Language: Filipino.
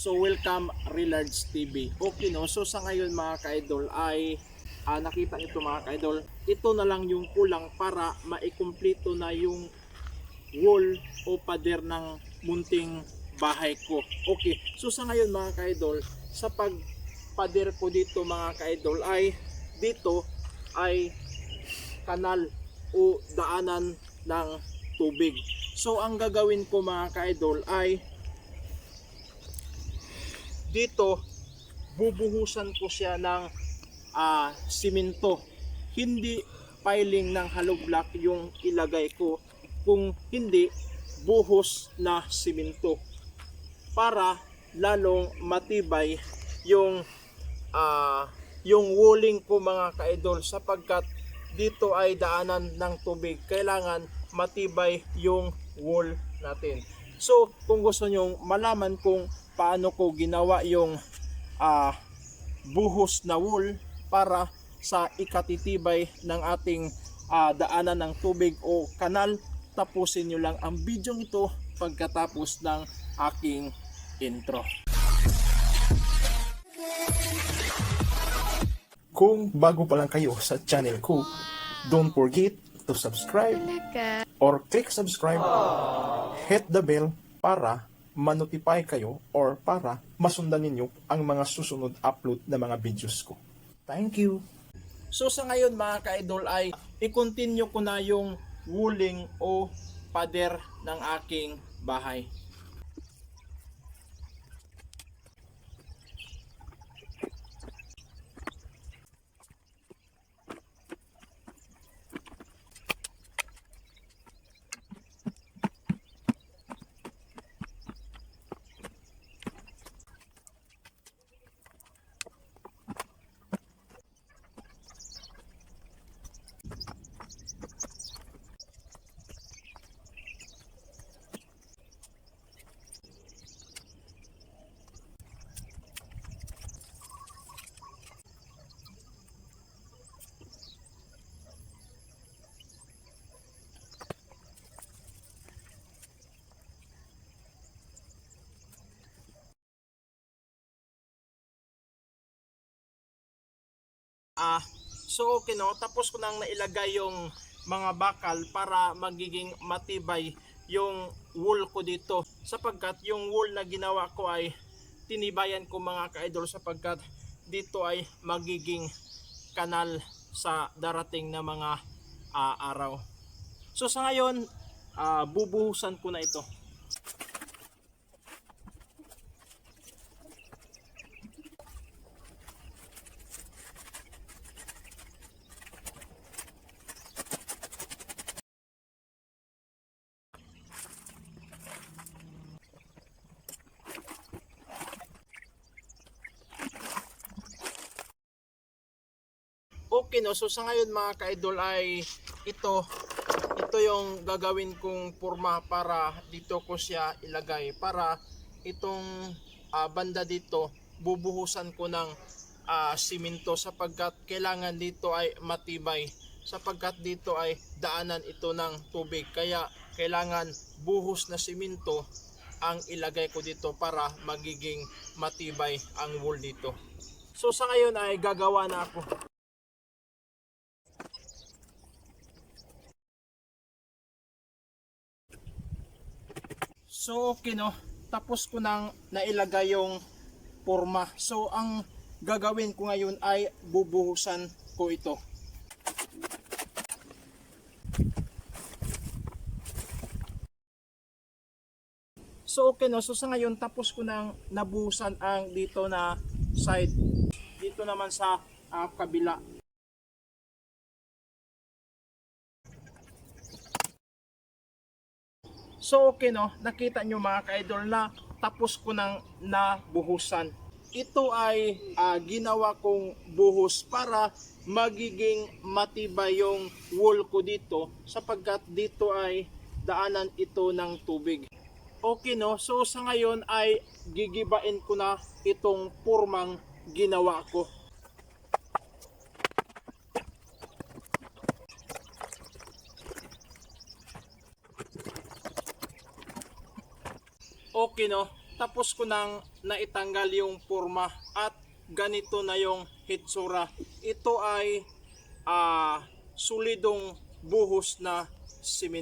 So welcome Relards TV. Okay no, so sa ngayon mga ka-idol ay ah, nakita nito mga ka-idol, ito na lang yung kulang para maikumpleto na yung wall o pader ng munting bahay ko. Okay, so sa ngayon mga ka-idol, sa pagpader ko dito mga ka-idol ay dito ay kanal o daanan ng tubig. So ang gagawin ko mga ka-idol ay dito bubuhusan ko siya ng ah, simento. Hindi piling ng hollow block yung ilagay ko. Kung hindi buhos na simento. Para lalong matibay yung ah, yung walling ko mga kaidol. Sapagkat dito ay daanan ng tubig. Kailangan matibay yung wall natin. So kung gusto nyo malaman kung paano ko ginawa yung ah, buhos na wool para sa ikatitibay ng ating ah, daanan ng tubig o kanal. Tapusin nyo lang ang video ito pagkatapos ng aking intro. Kung bago pa lang kayo sa channel ko, don't forget to subscribe or click subscribe, hit the bell para ma-notify kayo or para masundan ninyo ang mga susunod upload na mga videos ko. Thank you! So sa ngayon mga ka-idol ay i-continue ko na yung wooling o pader ng aking bahay. Ah, so okay no, tapos ko nang nailagay yung mga bakal para magiging matibay yung wool ko dito. Sapagkat yung wool na ginawa ko ay tinibayan ko mga ka-idol sapagkat dito ay magiging kanal sa darating na mga ah, araw. So sa ngayon, ah, bubuhusan ko na ito. Okay no, so sa ngayon mga ka-idol ay ito ito yung gagawin kong forma para dito ko siya ilagay. Para itong ah, banda dito bubuhusan ko ng ah, simento sapagkat kailangan dito ay matibay. Sapagkat dito ay daanan ito ng tubig. Kaya kailangan buhos na simento ang ilagay ko dito para magiging matibay ang wool dito. So sa ngayon ay gagawa na ako So okay no, tapos ko nang nailagay yung forma. So ang gagawin ko ngayon ay bubuhusan ko ito. So okay no, so sa ngayon tapos ko nang nabuhusan ang dito na side. Dito naman sa ah, kabila. So okay no, nakita nyo mga ka-idol na tapos ko nang nabuhusan. Ito ay ah, ginawa kong buhos para magiging matibay yung wool ko dito sapagkat dito ay daanan ito ng tubig. Okay no, so sa ngayon ay gigibain ko na itong purmang ginawa ko. Okay no, tapos ko nang naitanggal yung forma at ganito na yung hitsura. Ito ay ah, solidong buhos na simento.